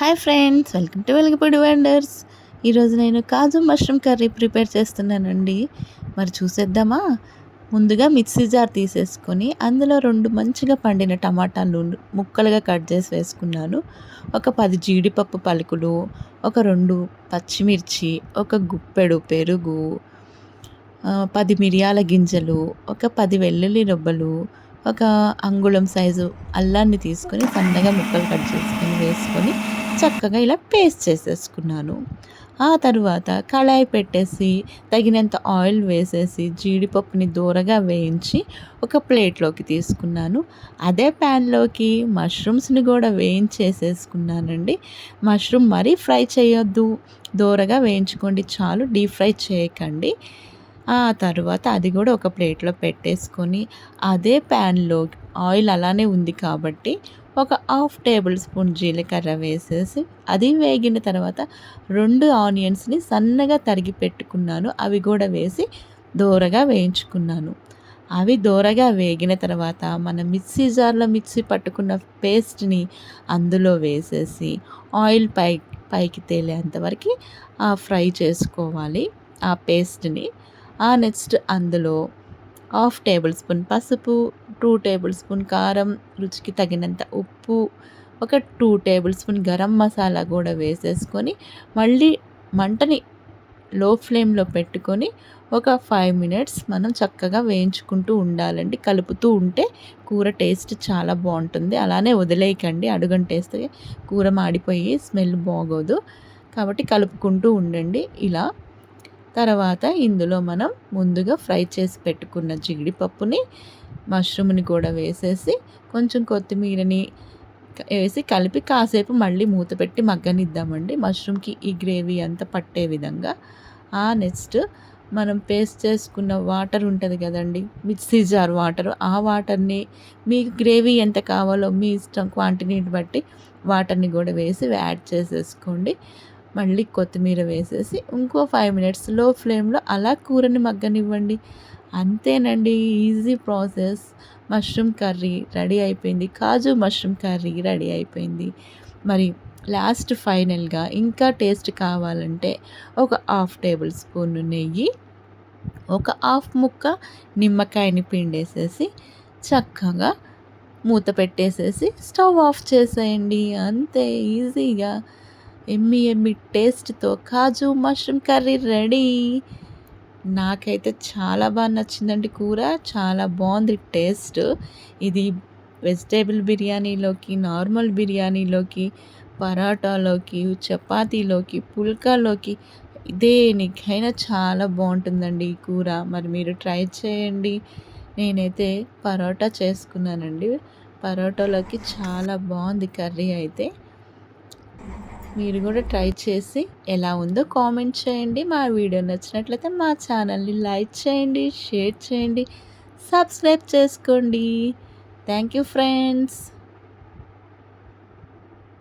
Hi friends welcome to Velugupudi wonders. ఈరోజు నేను కాజు mushroom curry prepare చేస్తున్నానండి. మరి చూసేద్దామా? ముందుగా మిక్సీ జార్ తీసేసుకొని అందులో రెండు మంచిగా పండిన టమాటాలు ముక్కలుగా కట్ చేసి వేసుకున్నాను. ఒక పది జీడిపప్పు పలుకులు ఒక రెండు పచ్చిమిర్చి ఒక గుప్పెడు పెరుగు పది మిరియాల గింజలు ఒక పది వెల్లుల్లి రొబ్బలు ఒక అంగుళం సైజు అల్లాన్ని తీసుకొని సన్నగా ముక్కలు కట్ చేసుకొని వేసుకొని చక్కగా ఇలా పేస్ట్ చేసేసుకున్నాను. ఆ తరువాత కళాయి పెట్టేసి తగినంత ఆయిల్ వేసేసి జీడిపప్పుని దూరగా వేయించి ఒక ప్లేట్లోకి తీసుకున్నాను. అదే ప్యాన్లోకి మష్రూమ్స్ని కూడా వేయించేసేసుకున్నానండి. మష్రూమ్ మరీ ఫ్రై చేయొద్దు. దూరగా వేయించుకోండి చాలు డీప్ ఫ్రై చేయకండి. ఆ తర్వాత అది కూడా ఒక ప్లేట్లో పెట్టేసుకొని అదే ప్యాన్లో ఆయిల్ అలానే ఉంది కాబట్టి ఒక హాఫ్ టేబుల్ స్పూన్ జీలకర్ర వేసేసి అది వేగిన తర్వాత రెండు ఆనియన్స్ని సన్నగా తరిగి పెట్టుకున్నాను. అవి కూడా వేసి దోరగా వేయించుకున్నాను. అవి దోరగా వేగిన తర్వాత మనం మిక్సీ జార్లో మిక్సీ పట్టుకున్న పేస్ట్ని అందులో వేసేసి ఆయిల్ పై పైకి తేలేంతవరకు ఫ్రై చేసుకోవాలి ఆ పేస్ట్ని. ఆ నెక్స్ట్ అందులో హాఫ్ టేబుల్ స్పూన్ పసుపు టూ టేబుల్ స్పూన్ కారం రుచికి తగినంత ఉప్పు ఒక two tablespoon garam masala కూడా వేసేసుకొని మళ్ళీ మంటని లో ఫ్లేమ్లో పెట్టుకొని ఒక ఫైవ్ మినిట్స్ మనం చక్కగా వేయించుకుంటూ ఉండాలండి. కలుపుతూ ఉంటే కూర టేస్ట్ చాలా బాగుంటుంది. అలానే వదిలేయకండి. అడుగంటేస్తే కూర మాడిపోయి స్మెల్ బాగోదు. కాబట్టి కలుపుకుంటూ ఉండండి. ఇలా తర్వాత ఇందులో మనం ముందుగా ఫ్రై చేసి పెట్టుకున్న జీడిపప్పుని మష్రూమ్ని కూడా వేసేసి కొంచెం కొత్తిమీరని వేసి కలిపి కాసేపు మళ్ళీ మూత పెట్టి మగ్గనిద్దామండి. మష్రూమ్కి ఈ గ్రేవీ అంతా పట్టే విధంగా. ఆ నెక్స్ట్ మనం పేస్ట్ చేసుకున్న వాటర్ ఉంటుంది కదండి మిక్సీ జార్ వాటర్ ఆ వాటర్ని మీకు గ్రేవీ ఎంత కావాలో మీ ఇష్టం క్వాంటిటీని బట్టి వాటర్ని కూడా వేసి యాడ్ చేసేసుకోండి. మళ్ళీ కొత్తిమీర వేసేసి ఇంకో ఫైవ్ మినిట్స్లో ఫ్లేమ్లో అలా కూరని మగ్గనివ్వండి. అంతేనండి easy process mushroom curry ready అయిపోయింది. కాజు మష్రూమ్ కర్రీ రెడీ అయిపోయింది. మరి లాస్ట్ ఫైనల్గా ఇంకా టేస్ట్ కావాలంటే ఒక హాఫ్ టేబుల్ స్పూన్ నెయ్యి ఒక హాఫ్ ముక్క నిమ్మకాయని పిండేసేసి చక్కగా మూత పెట్టేసేసి స్టవ్ ఆఫ్ చేసేయండి. అంతే ఈజీగా ఎమ్మి ఎమ్మి టేస్ట్తో కాజు మష్రూమ్ కర్రీ రెడీ. నాకైతే చాలా బాగా నచ్చిందండి కూర. చాలా బాగుంది టేస్ట్. ఇది వెజిటేబుల్ బిర్యానీలోకి నార్మల్ బిర్యానీలోకి పరాటాలోకి చపాతీలోకి పుల్కాలోకి దేనికైనా చాలా బాగుంటుందండి ఈ కూర. మరి మీరు ట్రై చేయండి. నేనైతే పరోటా చేసుకున్నానండి. పరోటాలోకి చాలా బాగుంది కర్రీ అయితే. మీరు కూడా ట్రై చేసి ఎలా ఉందో కామెంట్ చేయండి. మా వీడియో నచ్చినట్లయితే మా ఛానల్ని లైక్ చేయండి షేర్ చేయండి సబ్స్క్రైబ్ చేసుకోండి. Thank you friends.